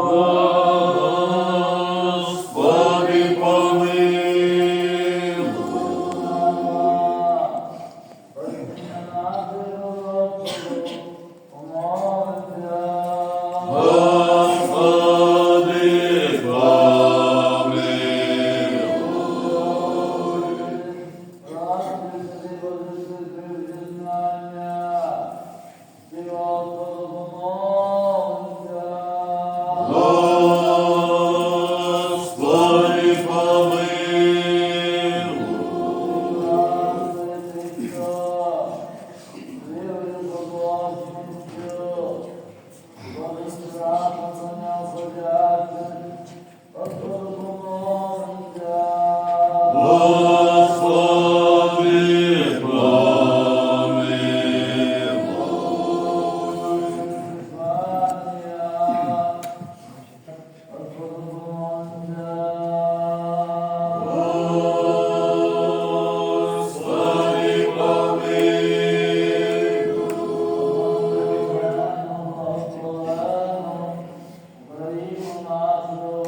Oh. Hare Krishna.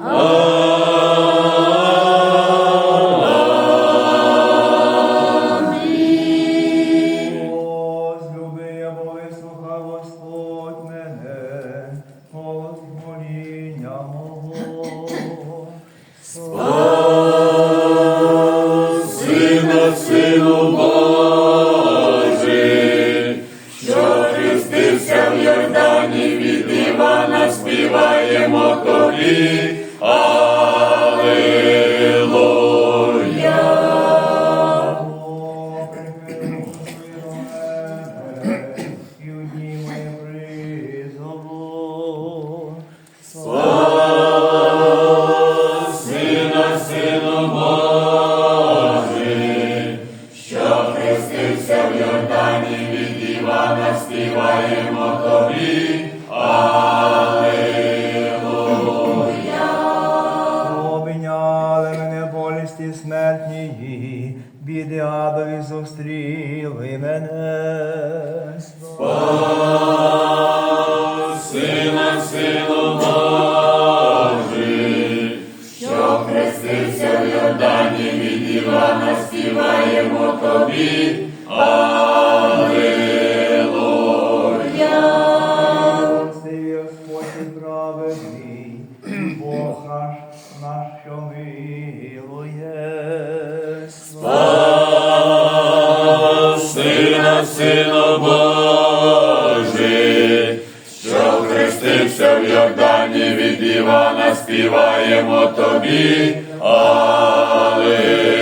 Amen. силу Божий, що хрестився в Йордані від Івана, співаємо тобі. Милостивий Господь і праведний, Бог наш, наш, що милує. Спаси нас, Сина, Івана співаємо тобі. Але...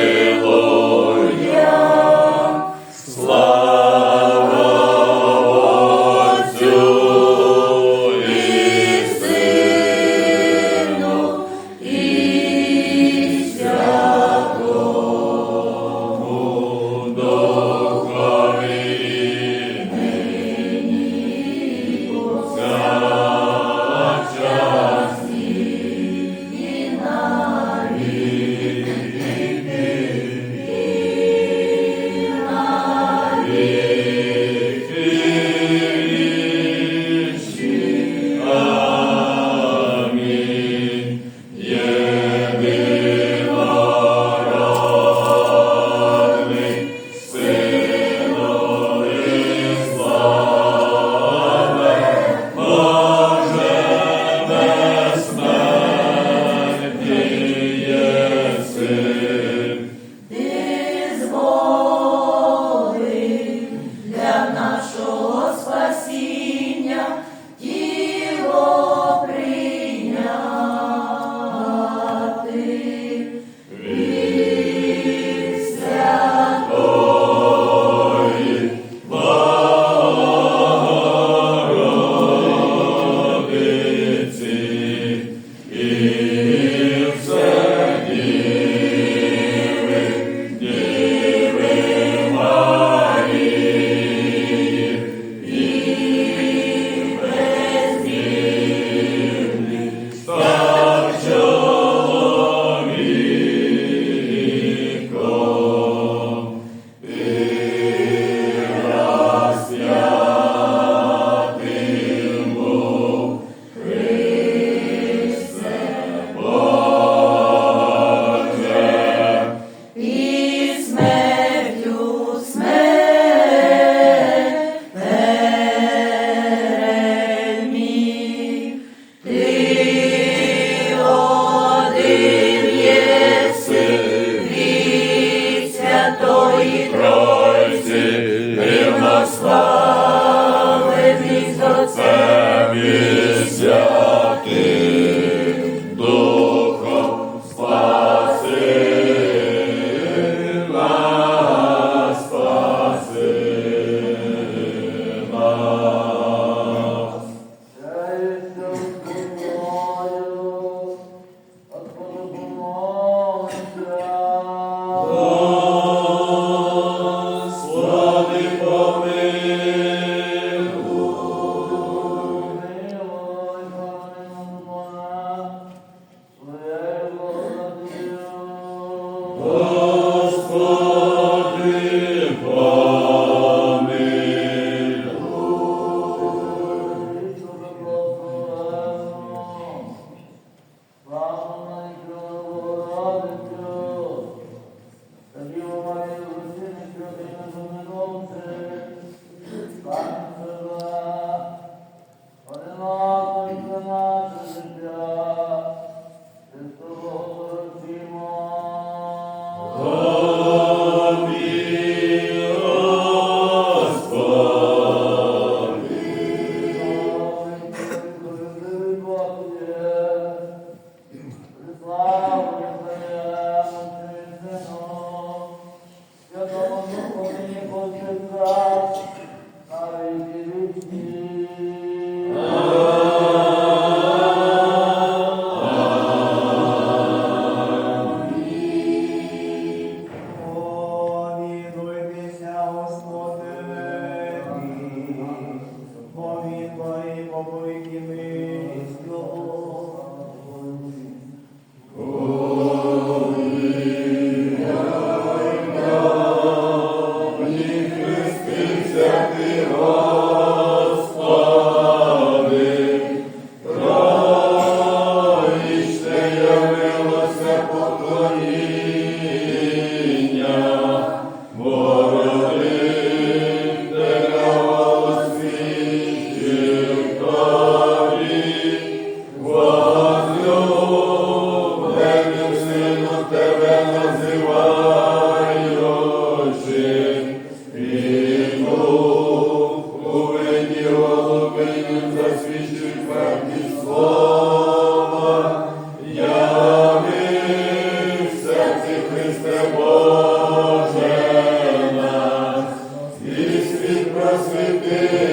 просвіти,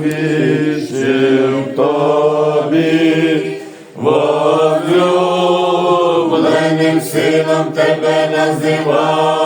освічив тобі, возлюбленим сином тебе називаючи,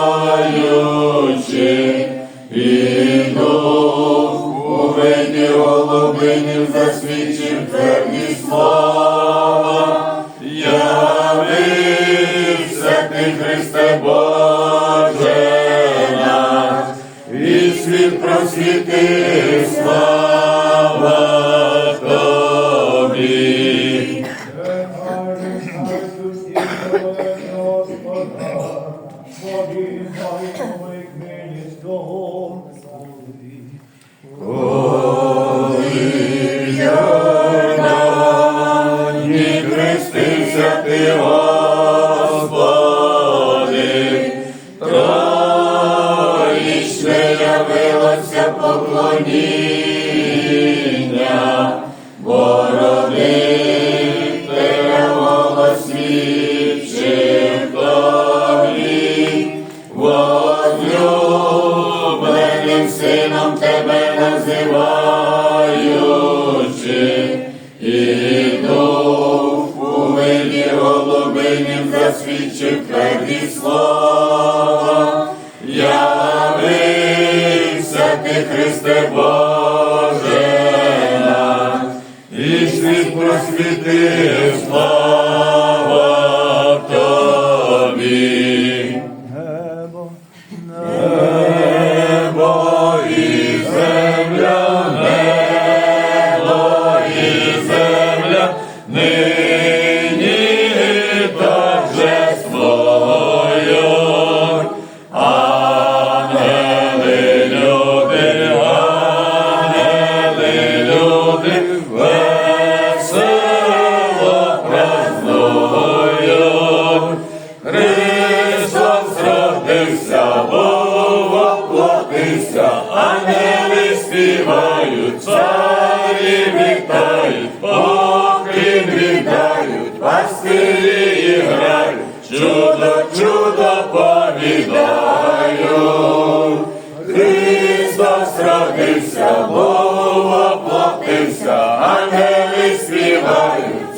співають,